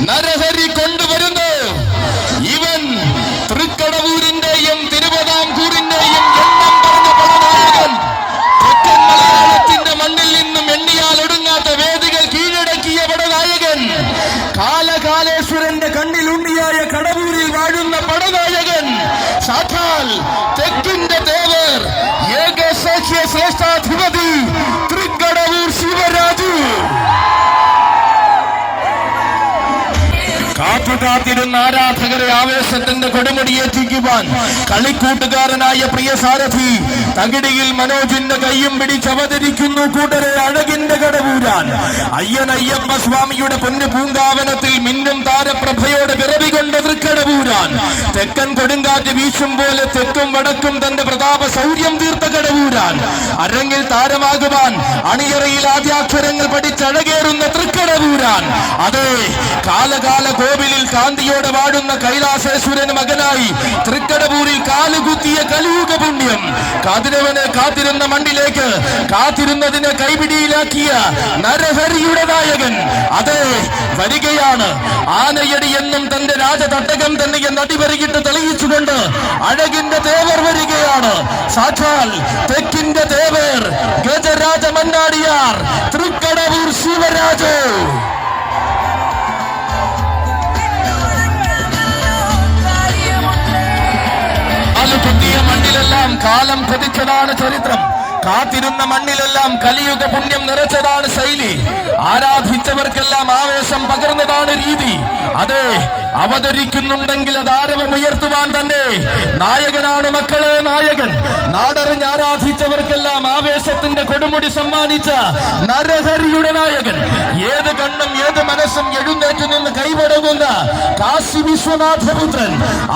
നരഹരി കൊണ്ടുവരുന്നു. ഇവൻ തൃക്കടവൂരിന്റെയും തിരുവിതാംകൂറിന്റെയും എണ്ണം പറഞ്ഞ പടനായകൻ. തെക്കൻ മലയാളത്തിന്റെ മണ്ണിൽ നിന്നും എണ്ണിയാൽ ഒടുങ്ങാത്ത വേദികൾ കീഴടക്കിയ പടനായകൻ. കാലകാലേശ്വരന്റെ കണ്ണിലുണ്ണിയായ കടവൂരിൽ വാഴുന്ന പടനായകൻ. സാക്ഷാൽ കാത്തിരുന്ന ആരാധകരെ ആവേശത്തിന്റെ കൊടുമുടിയേറ്റിക്കുവാൻ കളിക്കൂട്ടുകാരനായ പ്രിയ സാരഥി തകിടിയിൽ മനോജിന്റെ കൈയും പിടിച്ചവതരിക്കുന്നു കൂട്ടരെ അഴകിന്റെ കടവൂരാൻ. അയ്യനയ്യപ്പ സ്വാമിയുടെ പൊന്നു പൂങ്കാവനത്തിൽ മിന്നും താരപ്രഭയോടെ പിറവി കൊണ്ട് തൃക്കടവൂരാൻ. തെക്കൻ കൊടുങ്കാറ്റ് വീശും പോലെ തെക്കും വടക്കും തന്റെ പ്രതാപ സൗര്യം തീർത്ത കടവൂരാൻ. അരങ്ങിൽ താരമാകുവാൻ അണിയറയിൽ ആദ്യാക്ഷരങ്ങൾ പഠിച്ചഴകേറുന്ന തൃക്കടവൂരാൻ. അതെ കാലകാല കോവിലിൽ കാന്തിയോടെ വാഴുന്ന കൈലാസേശ്വരൻ മകനായി തൃക്കടപൂരിൽ കാലുകുത്തിയ കലിയുഗ പുണ്യം. കാതിരവനെ കാത്തിരുന്ന മണ്ണിലേക്ക് കാത്തിരുന്നതിനെ കൈപിടിയിലാക്കിയ നരഹരിയുടെ നായകൻ. അതെ വരികയാണ്. ആനയടി എന്നും തന്റെ രാജതട്ടകം തന്നെ എന്ന് അടിവരയിട്ട് തെളിയിച്ചുകൊണ്ട് അഴകിന്റെ തേവർ വരികയാണ്. സാക്ഷാൽ തെക്കിന്റെ തേവർ ഗജരാജ മന്നാടിയാർ തൃക്കടവൂർ ശിവരാജു. മണ്ണിലെല്ലാം കാലം പതിച്ചതാണ് ചരിത്രം. കാത്തിരുന്ന മണ്ണിലെല്ലാം കലിയുഗ പുണ്യം നിറച്ചതാണ് ശൈലി. ആരാധിച്ചവർക്കെല്ലാം ആവേശം പകർന്നതാണ് രീതി. അതെ അവതരിക്കുന്നുണ്ടെങ്കിൽ അത് ആരവം ഉയർത്തുവാൻ തന്നെ. നായകനാണ് മക്കളെ നായകൻ. നാടറിഞ്ഞ് ആരാധിച്ചവർക്കെല്ലാം ആവേശത്തിന്റെ കൊടുമുടി സമ്മാനിച്ച നരഹരിയുടെ നായകൻ. ഏത് കണ്ണും ഏത് മനസ്സും എഴുന്നേറ്റ് നിന്ന് കൈവടങ്ങുന്ന കാശി വിശ്വനാഥപുത്രൻ.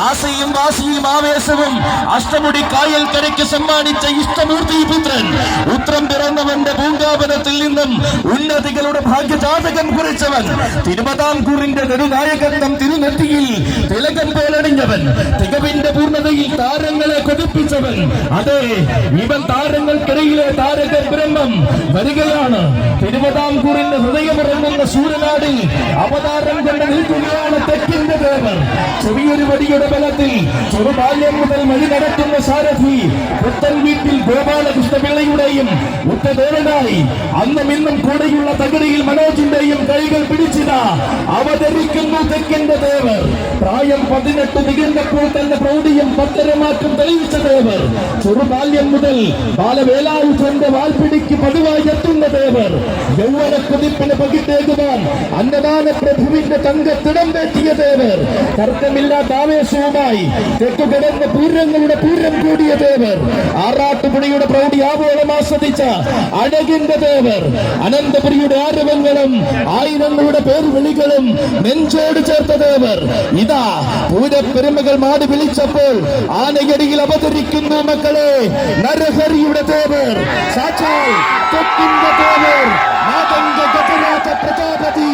ആശയും വാശിയും ആവേശവും അഷ്ടമുടി കായൽ കരയ്ക്ക് സമ്മാനിച്ച ഇഷ്ടമൂർത്തി പുത്രൻ. ഉത്രം പിറന്നവന്റെ പൂങ്കാപനത്തിൽ നിന്നും ഉന്നതികളുടെ ഭാഗ്യജാതകൻ കുറിച്ചവൻ. തിരുവിതാംകൂറിന്റെ നെടുനായകത്വം തിരുനെറ്റിയിൽ തിലകം പേരടിഞ്ഞവൻ തികവിന്റെ പൂർണതയിൽ താരങ്ങളെ കൊതിപ്പിച്ചവൻ. അതെ ഇവൻ താരങ്ങൾക്കിടയിലെ താരക ബ്രഹ്മം വരികയാണ്. തിരുവിതാംകൂറിന്റെ ഹൃദയമിറങ്ങുന്ന സൂര്യനാടിൽ അവതാരം കൊണ്ട് നിൽക്കുകയാണ് തെക്കിന്റെ ദേവർ. ചെറിയൊരു വടിയുടെ ബലത്തിൽ ചെറുബാല്യം മുതൽ വഴി നടക്കുന്ന സാരഥി പുത്തൻ വീട്ടിൽ ഗോപാലകൃഷ്ണപിള്ളയുടെയും ഉത്തദേവനായി അന്നും ഇന്നും കൂടെയുള്ള തകടിയിൽ മനോജിന്റെയും കൈകൾ പിടിച്ചിത. അവതരിക്കുന്നു തെക്കിന്റെ ദേവർ പ്രായം പതിനെട്ട് തികഞ്ഞപ്പോൾ തന്നെ പ്രൗഢിയും പത്തരമാറ്റം തെളിയിച്ച ദേവർ ചെറുബാല്യം മുതൽ ബാലവേലായുധന്റെ വാൽപിടിക്ക് പതിവായി എത്തുന്ന ദേവർ യൗവന കുതിപ്പിന് പകിട്ടേകുവാൻ അന്നദാന പ്രഭുവിന്റെ തങ്കത്തിടം തെറ്റിയ ദേവർ തർക്കമില്ലാത്ത ആവേശവുമായി തെക്കുകിടന്ന പൂരങ്ങളുടെ പൂരം കൂടിയ ദേവർ ആറാട്ടുപുണിയുടെ പ്രൗഢി ആവോളം ആസ്വദിച്ച അഴകിന്റെ ദേവർ അനന്തപുരിയുടെ ആരവങ്ങളും ആയിരങ്ങളുടെ പേർവിളികളും നെഞ്ചോട് ചേർത്ത ദേവർ ഇതാ പൂരപ്പെരുമകൾ മാടി വിളിച്ചപ്പോൾ ആനയടിയിൽ അവതരിക്കുന്നു മക്കളെ നരഹരിയുടെ ദേവർ സാക്ഷാൽ തൊക്കിന്റെ ദേവർ മാതംഗ ഗജരാജ പ്രജാപതി.